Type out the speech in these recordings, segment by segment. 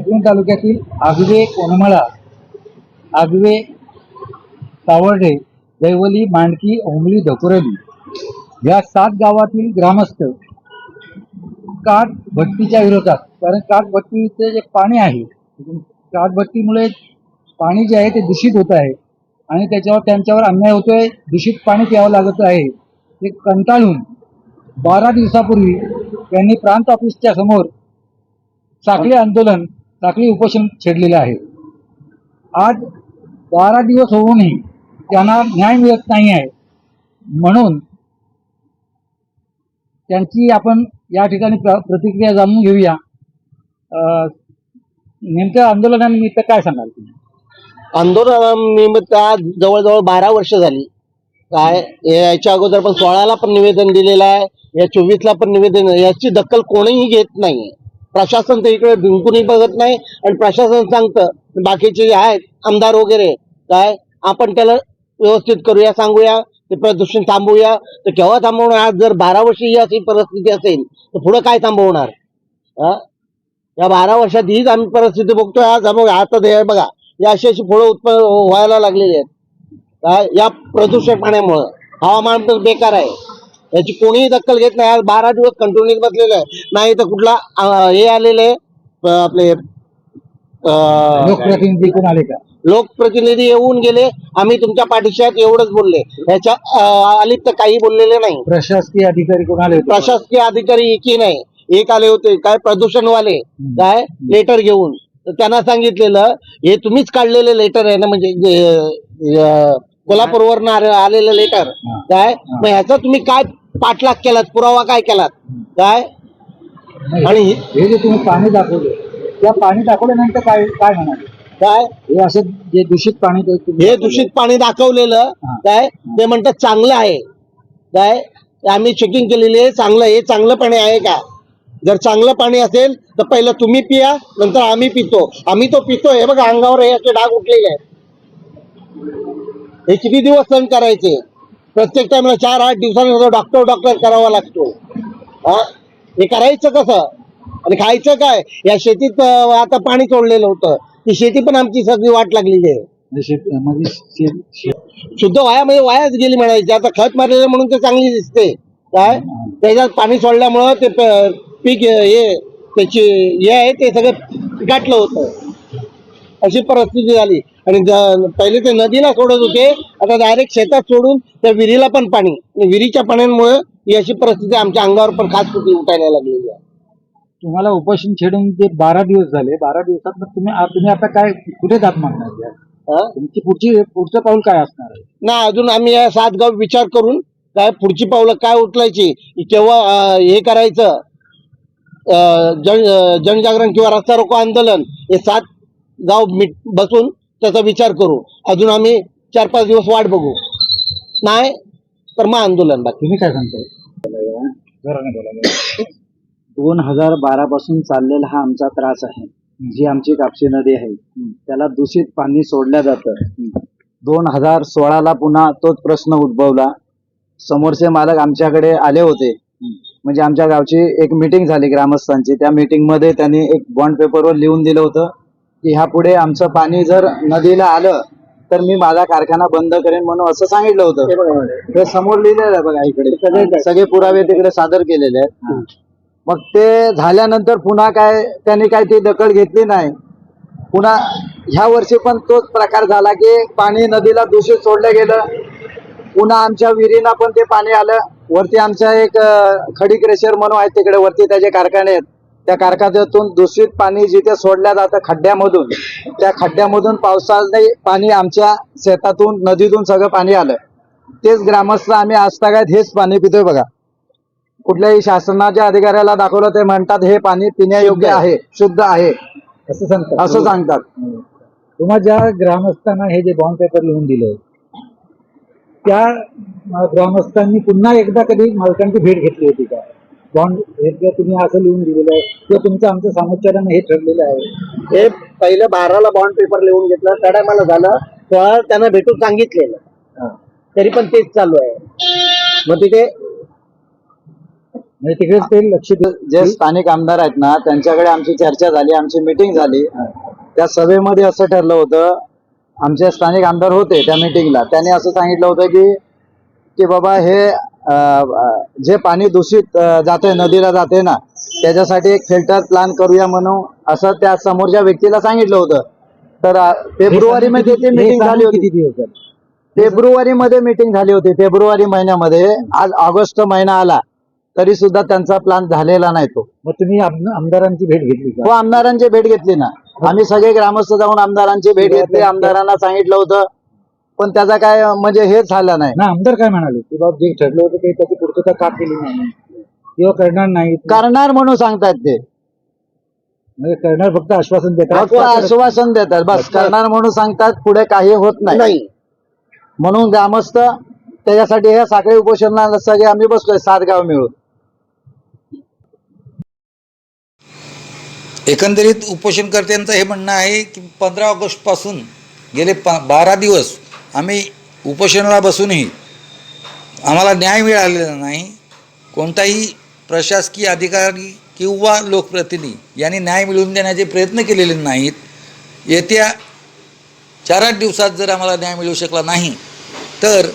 चिपळूण तालुक्यातील आगवे कोनमळा आगवे सावर्डे दैवली मांडकी ओंबली धकुरली या सात गावातील ग्रामस्थ काठभट्टीच्या विरोधात कारण काठभट्टीचे जे पाणी आहे काठभट्टीमुळे पाणी जे आहे ते दूषित होत आहे आणि त्याच्यावर त्यांच्यावर अन्याय होतोय दूषित पाणी प्यावं लागत आहे ते कंटाळून बारा दिवसापूर्वी त्यांनी प्रांत ऑफिसच्या समोर साखळी आंदोलन साखळी उपोषण छेडलेलं आहे. आज बारा दिवस होऊनही त्यांना न्याय मिळत नाही आहे. म्हणून त्यांची आपण या ठिकाणी प्र- प्रतिक्रिया जाणून घेऊया. अं, नेमक्या आंदोलनानिमित्त काय सांगाल तुम्ही? आंदोलनानिमित्त आज जवळजवळ बारा वर्ष झाली. काय याच्या अगोदर पण सोळाला पण निवेदन दिलेलं आहे या चोवीसला पण निवेदन याची दखल कोणीही घेत नाही प्रशासन तर इकडे भिंकूनही बघत नाही. आणि प्रशासन सांगतं बाकीचे जे आहेत आमदार वगैरे काय? आपण त्याला व्यवस्थित करूया सांगूया ते प्रदूषण थांबवूया. तर केव्हा थांबवणार? आज जर बारा वर्षी ही अशी परिस्थिती असेल तर पुढं काय थांबवणार? या बारा वर्षात हीच आम्ही परिस्थिती बघतोय. आज आम्ही आता हे बघा या अशी अशी फळं उत्पन्न व्हायला लागलेली आहेत. काय? या प्रदूषण पाण्यामुळं. हवामान पण बेकार आहे. याची कोणीही दखल घेत नाही. आज बारा दिवस कंटिन्यू बसलेलं आहे. नाही तर कुठला हे आलेले आपले लोकप्रतिनिधी कोण आले का? लोकप्रतिनिधी येऊन गेले. आम्ही तुमच्या पाठीशी आहेत एवढंच बोलले. ह्याच्या अलिप्त काही बोललेले नाही. प्रशासकीय अधिकारी कोण आले होते? प्रशासकीय अधिकारी एकही नाही. एक आले होते काय प्रदूषणवाले काय लेटर घेऊन. तर त्यांना सांगितलेलं हे तुम्हीच काढलेले लेटर आहे ना म्हणजे जे, अं, कोल्हापूरवरनं आले- आलेलं लेटर. काय? मग ह्याचा तुम्ही काय पाठलाग केलात पुरावा काय केलात? काय? आणि हे जे तुम्ही पाणी दाखवलं त्या पाणी दाखवल्यानंतर काय काय म्हणाले काय? हे असं जे दूषित पाणी हे दूषित पाणी दाखवलेलं. काय? ते म्हणतात चांगलं आहे. काय? आम्ही चेकिंग केलेली आहे चांगलं हे चांगलं पाणी आहे का? जर चांगलं पाणी असेल तर पहिलं तुम्ही पिया नंतर आम्ही पितो. आम्ही तो पितो हे बघा अंगावर हे असे डाग उठलेले आहेत. हे किती दिवस सहन करायचे? प्रत्येक टाइमला चार आठ दिवसानंतर डॉक्टर डॉक्टर करावा लागतो. हा? हे करायचं कसं? आणि खायचं काय? या शेतीत आता पाणी सोडलेलं होतं. ती शेती पण आमची सगळी वाट लागलेली आहे. म्हणजे म्हणजे शुद्ध वाया म्हणजे वायाच गेली म्हणायची. आता खत मारलेलं म्हणून ते चांगली दिसते. काय? त्याच्यात पाणी सोडल्यामुळं ते पीक हे त्याची हे आहे ते सगळं गाठलं होतं. अशी परिस्थिती झाली. आणि पहिले ते नदीला सोडत होते आता डायरेक्ट शेतात सोडून त्या विहिरीला पण पाणी. विहिरीच्या पाण्यामुळे ही अशी परिस्थिती आमच्या अंगावर पण खास कुठे उठायला लागलेली आहे. तुम्हाला उपोषण छेडून जे बारा दिवस झाले. बारा दिवसात मग तुम्ही तुम्ही आता काय कुठे जात मागणार? तुमची पुढची पुढचं पाऊल काय असणार आहे? ना अजून आम्ही या सात गाव विचार करून काय पुढची पावलं काय उचलायची केव्हा हे करायचं जन जनजागरण किंवा रस्ता रोको आंदोलन हे सात गाव मिट बसून त्याचा विचार करू. अजून आम्ही चार पाच दिवस वाट बघू. नाही तर मग आंदोलन बाकी. तुम्ही काय सांगताय? बोला. दोन हजार बारा पासून चाललेला हा आमचा त्रास आहे. जी आमची कापशी नदी आहे त्याला दूषित पाणी सोडलं जातं. दोन हजार सोळाला पुन्हा तोच प्रश्न उद्भवला. समोरचे मालक आमच्याकडे आले होते. म्हणजे आमच्या गावची एक मीटिंग झाली ग्रामस्थांची. त्या मीटिंगमध्ये त्यांनी एक बॉन्ड पेपरवर लिहून दिलं होतं. की ह्या पुढे आमचं पाणी जर नदीला आलं तर मी माझा कारखाना बंद करेन म्हणून असं सांगितलं होतं. हे समोर लिहिलेलं आहे बघा इकडे. सगळे पुरावे तिकडे सादर केलेले आहेत. मग ते झाल्यानंतर पुन्हा काय त्यांनी काय ती दखल घेतली नाही. पुन्हा ह्या वर्षी पण तोच प्रकार झाला की पाणी नदीला दूषित सोडलं गेलं. पुन्हा आमच्या विहिरीला पण ते पाणी आलं. वरती आमच्या एक खडी क्रेशर म्हणून आहे तिकडे. वरती त्याचे कारखाने आहेत. त्या कारखान्यातून दूषित पाणी जिथे सोडल्या जातं खड्ड्यामधून. त्या खड्ड्यामधून पावसाने पाणी आमच्या शेतातून नदीतून सगळं पाणी आलं. तेच ग्रामस्थ आम्ही आजतागायत हेच पाणी पितोय बघा. कुठल्याही शासनाच्या अधिकाऱ्याला दाखवलं ते म्हणतात हे पाणी पिण्यायोग्य आहे. शुद्ध आहे. असं सांगतात. असं सांगतात. तुम्हाला ज्या ग्रामस्थांना हे जे बॉन्ड पेपर लिहून दिले त्या ग्रामस्थांनी पुन्हा एकदा कधी मालकांची भेट घेतली होती का? बॉन्ड हे तुम्ही असं लिहून दिलेलं आहे किंवा तुमचं आमच्या सामोच्चारानं हे ठरलेलं आहे. हे पहिलं बाराला बॉन्ड पेपर लिहून घेतलं त्या टायमाला झालं तेव्हा त्यांना भेटून सांगितलेलं. तरी पण तेच चालू आहे. मग तिथे म्हणजे तिकडेच ते लक्ष जे स्थानिक आमदार आहेत ना त्यांच्याकडे आमची चर्चा झाली आमची मिटिंग झाली. त्या सभेमध्ये असं ठरलं होतं आमचे स्थानिक आमदार होते त्या मिटिंगला त्यांनी असं सांगितलं होतं की की बाबा हे जे पाणी दूषित जाते नदीला जाते ना त्याच्यासाठी एक फिल्टर प्लान करूया म्हणून असं त्या समोरच्या व्यक्तीला सांगितलं होतं. तर फेब्रुवारी मध्ये ती मिटिंग झाली होती? फेब्रुवारी मध्ये मिटिंग झाली होती. फेब्रुवारी महिन्यामध्ये आज ऑगस्ट महिना आला तरी सुद्धा त्यांचा प्लान झालेला नाही तो. मग तुम्ही आम- आमदारांची भेट घेतली हो आमदारांची भेट घेतली ना. आम्ही सगळे ग्रामस्थ जाऊन आमदारांची भेट घेतली. आमदारांना सांगितलं होतं पण त्याचा काय म्हणजे हेच झालं नाही. ना आमदार काय म्हणाले? की बाबा जे ठरलं होतं ते त्याची पूर्तता का केली नाही? किंवा करणार नाही? करणार म्हणून सांगतात ते. म्हणजे करणार फक्त आश्वासन देतात. फक्त आश्वासन देतात. बस करणार म्हणून सांगतात पुढे काही होत नाही. नाही. म्हणून ग्रामस्थ त्याच्यासाठी हे साखळी उपोषणाला सगळे आम्ही बसलोय सात गाव मिळून. एकंदरीत उपोषणकर्त्यांचं हे म्हणणं आहे की पंधरा ऑगस्टपासून गेले पा बारा दिवस आम्ही उपोषणाला बसूनही आम्हाला न्याय मिळालेला नाही. कोणताही प्रशासकीय अधिकारी किंवा लोकप्रतिनिधी यांनी न्याय मिळवून देण्याचे प्रयत्न केलेले नाहीत. येत्या चार आठ दिवसात जर आम्हाला न्याय मिळू शकला नाही तर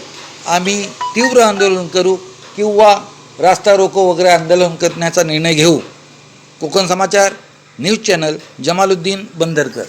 आम्ही तीव्र आंदोलन करू किंवा रास्ता रोको वगैरे आंदोलन करण्याचा निर्णय घेऊ. Konkan Samachar news channel Jamaluddin Bandarkar